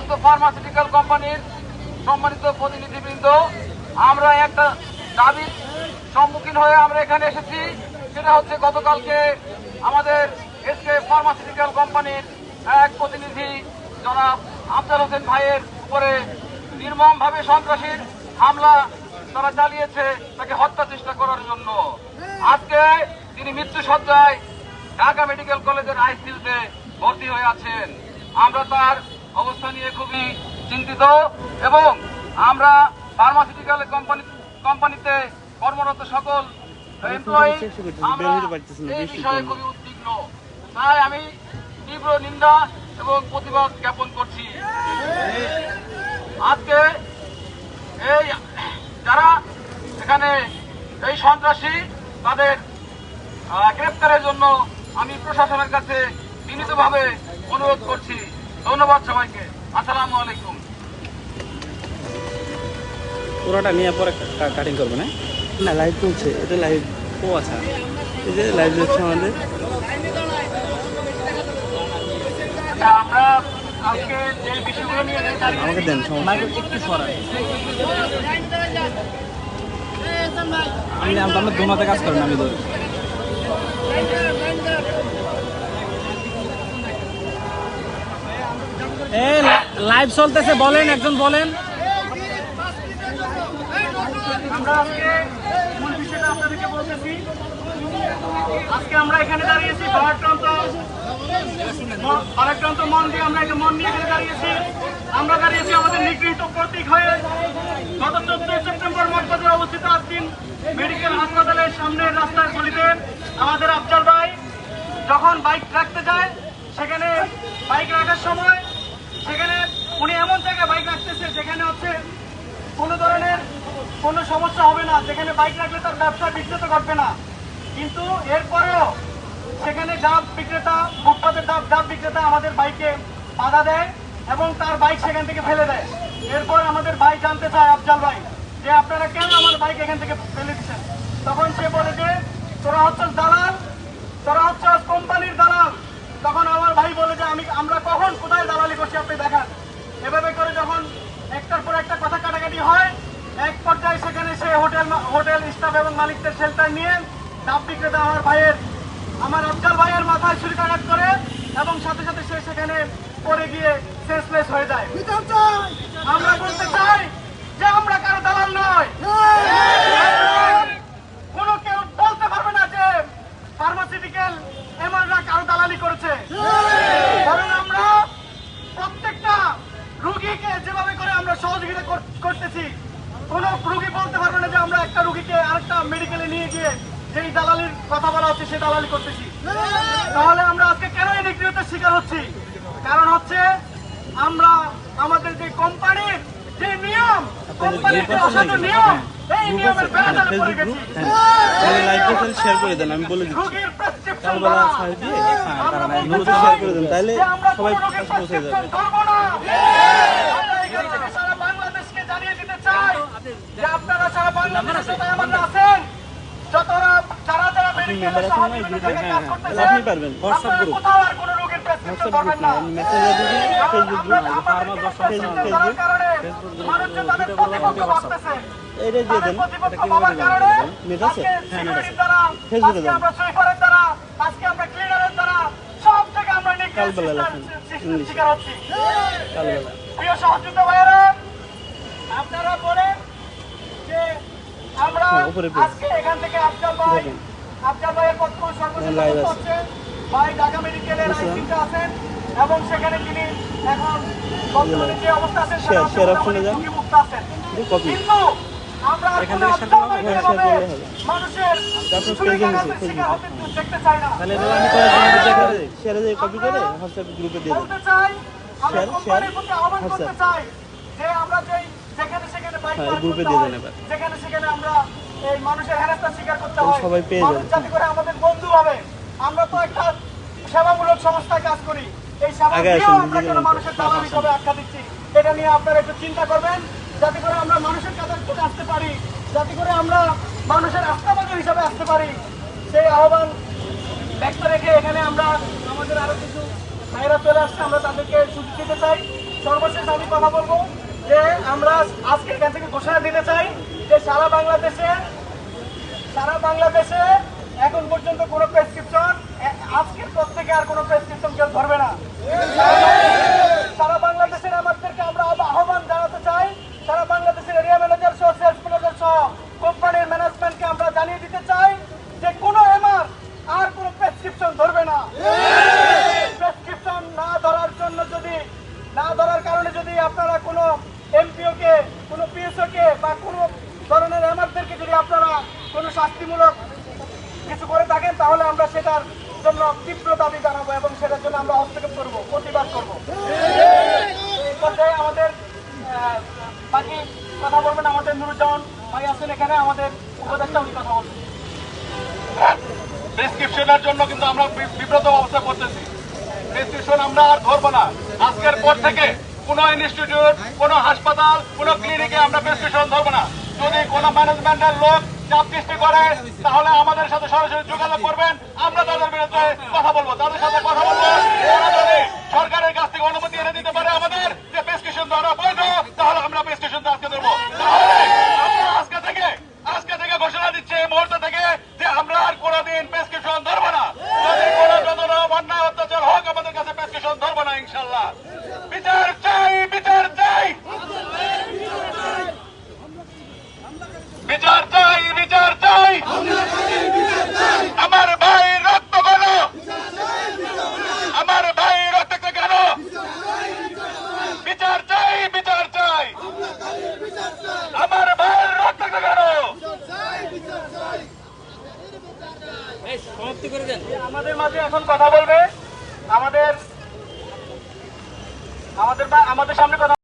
সমস্ত ফার্মাসিউটিক্যাল কোম্পানির সম্মানিত প্রতিনিধিবৃন্দ, আমরা একটা দাবির সম্মুখীন হয়ে আমরা এখানে এসেছি। সেটা হচ্ছে গতকালকে আমাদের এসকে ফার্মাসিউটিক্যাল কোম্পানির এক প্রতিনিধি, জনাব আফজাল হোসেন ভাইয়ের উপরে নির্মমভাবে সন্ত্রাসীর হামলা তারা চালিয়েছে, তাকে হত্যা চেষ্টা করার জন্য। আজকে তিনি মৃত্যু সজ্জায় ঢাকা মেডিকেল কলেজের আইসিউতে ভর্তি হয়ে আছেন। আমরা তার অবস্থা নিয়ে খুবই চিন্তিত এবং আমরা ফার্মাসিউটিক্যাল কোম্পানি কোম্পানিতে কর্মরত সকল এমপ্লয়ি আমরা এই বিষয়ে খুবই উদ্বিগ্ন। তাই আমি তীব্র নিন্দা এবং প্রতিবাদ জ্ঞাপন করছি। আজকে এই যারা এখানে এই সন্ত্রাসী তাদের গ্রেপ্তারের জন্য আমি প্রশাসনের কাছে বিনীতভাবে অনুরোধ করছি। ধন্যবাদ সবাইকে। আসসালামু আলাইকুম। পুরোটা নিয়ে পরে কাটিং করবে না? না লাইভ চলছে। এটা লাইভ ও আচ্ছা। এই যে লাইভ দেখছে আমাদের। আমরা আজকে যে বিষয়গুলো নিয়ে দাঁড়িয়ে আমাকে দেন আমি আমরা দোনাতে কাজ করেন আমি ধরি এ লাইভ চলতেছে, বলেন, একজন বলেন। আমরা আজকে মূল বিষয়টা আপনাদেরকে আজকে আমরা এখানে দাঁড়িয়েছি ভারতক্রান্ত ম- ভারতক্রান্ত মন দিয়ে আমরা এখানে মন নিয়ে দাঁড়িয়েছি। আমরা দাঁড়িয়েছি আমাদের নিগৃহীত প্রতীক হয়ে গত চোদ্দই সেপ্টেম্বর মঠবাজারে অবস্থিত আজদিন মেডিকেল হাসপাতালের সামনের রাস্তার গলিতে আমাদের আফজাল ভাই যখন বাইক রাখতে যায়, সেখানে বাইক রাখার সময় সেখানে উনি এমন জায়গায় বাইক রাখতেছে যেখানে হচ্ছে কোনো ধরনের কোনো সমস্যা হবে না। যেখানে বাইক রাখলে তার ব্যবসা বিঘ্নিত ঘটবে না। কিন্তু এরপরেও সেখানে ডাব বিক্রেতা, ফুটপাতের ডাব ডাব বিক্রেতা আমাদের বাইকে বাধা দেয় এবং তার বাইক সেখান থেকে ফেলে দেয়। এরপর আমাদের ভাই জানতে চায়, আফজাল ভাই, যে আপনারা কেন আমার বাইক এখান থেকে ফেলে দিচ্ছেন? তখন সে বলে যে, তোরা হচ্ছে দালাল, তোরা হচ্ছে কোম্পানির দালাল। তখন আমার ভাই বলে যে, আমি, আমরা কখন কোথায় দালালি করছি আপনি দেখান। এভাবে করে যখন একটার পর একটা কথা কাটাকাটি হয় এক পর্যায়ে সেখানে সে হোটেল হোটেল স্টাফ এবং মালিকদের শেল্টার নিয়ে ডাব বিক্রেতা আমার ভাইয়ের আমার আফজাল ভাইয়ের মাথায় ছুরিকাঘাত করে এবং সাথে সাথে সে সেখানে পড়ে গিয়ে সেন্সলেস হয়ে যায়। আমরা বলতে চাই যে আমরা কারও দালাল নয় কোনো কেউ বলতে পারবে না যে ফার্মাসিউটিক্যাল এমনরা কারও দালালি করেছে কারণ আমরা প্রত্যেকটা রুগীকে যেভাবে করে আমরা সহযোগিতা কর- করতেছি কোন রুগী বলতে পারবে না যে আমরা একটা রুগীকে আরেকটা মেডিকেলে নিয়ে গিয়ে যেই দালালির কথা বলা হচ্ছে সেই দালালি করতেছি। তাহলে আমরা আজকে কেন এই নিগৃহতার শিকার হচ্ছি? কারণ হচ্ছে আমরা আমাদের যে কোম্পানির যে নিয়ম কোম্পানির যে অসাধু নিয়ম এই নিয়মের বেড়াজালে পড়ে গেছি। শেয়ার করে দেন আমি বলে দিচ্ছি। রোগীর কালবেলা ছাড় দিয়ে কারণ গ্রুপে শেয়ার করে দেন তাহলে সবাই কাছে পৌঁছে যাবে আমরা এখান থেকে সারা বাংলাদেশকে জানিয়ে দিতে চাই যে আপনারা সারা বাংলাদেশের সাথে আমাদের আছেন যতরা আছেন না গ্রুপে? তাহলে আপনি পারবেন। হোয়াটসঅ্যাপ গ্রুপ না মেসেঞ্জার ফেসবুক ফার্মা দশ ফেসবুক ফেসবুক দিয়ে দেন এটা কীভাবে নেট আছে হ্যাঁ নেট আছে ফেসবুকে আজকে দেন। আমরা সুইপারের দ্বারা, আজকে আমরা ক্লিনারের দ্বারা, সব থেকে আমরা কালবেলা লেখেন, শিকার- ইংলিশে। শিকার হচ্ছি। কালবেলা প্রিয় সহযোদ্ধা ভাইয়েরা, আপনারা বলেন যে আমরা। আজকে এখান থেকে ভাই দেখেন। আফজাল ভাইয়ের বর্তমান সর্বোচ্চ হ্যাঁ, live তথ্য আছে। হচ্ছে ভাই ঢাকা মেডিকেলের আইসিতে আছেন এবং সেখানে তিনি এখন বর্তমানে যে অবস্থা আছেন সেটা যান। আছেন। কিন্তু আমরা এখান হবে? হ্যাঁ। মানুষের দেখতে চাই না। তাহলে আমি শেয়ারে যে কপি করে হোয়াটসঅ্যাপ গ্রুপে দিয়ে দেন বলতে চাই আমরা কোম্পানির প্রতি আহ্বান করতে চাই যে আমরা যেই যেখানে সেখানে বাইক হ্যাঁ, গ্রুপে দিয়ে হয়, দেন যেখানে সেখানে আমরা এই মানুষের করতে হয়। সবাই পেয়ে মানুষ যাবে। যাতে করে আমাদের বন্ধু হবে আমরা তো একটা সেবামূলক সংস্থায় কাজ করি। এই সেবা আগে দিয়েও আমরা কেন মানুষের দালাল হিসাবে আখ্যা দিচ্ছি। এটা নিয়ে আপনারা একটু চিন্তা করবেন যাতে করে আমরা মানুষের কাছে আসতে পারি যাতে করে আমরা মানুষের হিসাবে আসতে পারি। সেই আহ্বান ব্যক্ত রেখে এখানে আমরা আমাদের আরও কিছু ভাইরা চলে আসছে আমরা তাদেরকে সুযোগ দিতে চাই। সর্বশেষ আমি কথা বলব যে আমরা আজকে এখান থেকে ঘোষণা বাংলাদেশে সারা বাংলাদেশে এখন পর্যন্ত কোনো প্রেসক্রিপশন আজকের পর থেকে আর কোনো প্রেসক্রিপশন কেউ ধরবে না। সারা বাংলাদেশের আমাদেরকে আমরা আহ্বা- আহ্বান জানাতে চাই, সারা বাংলাদেশের এরিয়া ম্যানেজার সহ সেলস ম্যানেজার সহ কোম্পানির ম্যানেজমেন্টকে আমরা জানিয়ে দিতে চাই যে কোনো এমআর আর কোনো প্রেসক্রিপশন ধরবে না। প্রেসক্রিপশন না ধরার জন্য যদি, না ধরার কারণে যদি আপনারা কোনো এমপিও কে, কোনো পিএসও কে বা কোনো ধরনের এমআরদেরকে যদি আপনারা কোনো শাস্তিমূলক কিছু করে থাকেন, তাহলে আমরা সেটার জন্য তীব্র দাবি জানাব এবং সেটার জন্য আমরা হস্তক্ষেপ করব, প্রতিবাদ করব। এই পর্যায়ে আমাদের বাকি কথা বলবেন আমাদের নুরুজ্জামান ভাই আছেন এখানে, আমাদের উপদেষ্টা উনি কথা বলবেন। প্রেসক্রিপশনের জন্য কিন্তু আমরা বিব্রত অবস্থা করতেছি। প্রেসক্রিপশন আমরা আর ধরবো না। আজকের পর থেকে কোন ইনস্টিটিউট কোন হাসপাতাল, কোন ক্লিনিকে আমরা প্রেসক্রিপশন ধরবো না। যদি কোন ম্যানেজমেন্টের লোক চাপ সৃষ্টি করে, তাহলে আমাদের সাথে সরাসরি যোগাযোগ করবেন। আমরা তাদের বিরুদ্ধে কথা বলব, তাদের সাথে কথা বলব তারা যদি সরকারের কাছ থেকে অনুমতি এনে দিতে পারে আমাদের যে প্রেসক্রিপশন ধরা বৈধ তাহলে আমরা প্রেসক্রিপশন আজকে ধরবো তাহলে আমরা আজকে থেকে আজকে থেকে ঘোষণা দিচ্ছে এই মুহূর্ত থেকে যে আমরা আর কোনোদিন প্রেসক্রিপশন ধরবো না যদি কোনো যত রকম অন্যায় অত্যাচার হোক আমাদের কাছে প্রেসক্রিপশন ধরবো না ইনশাল্লাহ বিচার চাই বিচার চাই বিচার চাই বিচার চাই আমার ভাই রক্ত কেন আমার ভাই রক্ত কেন বিচার চাই বিচার চাই আমার ভাইয়ের রক্ত কেন সমাপ্তি করে দেন। আমাদের মাঝে এখন কথা বলবে। আমাদের আমাদের আমাদের সামনে কথা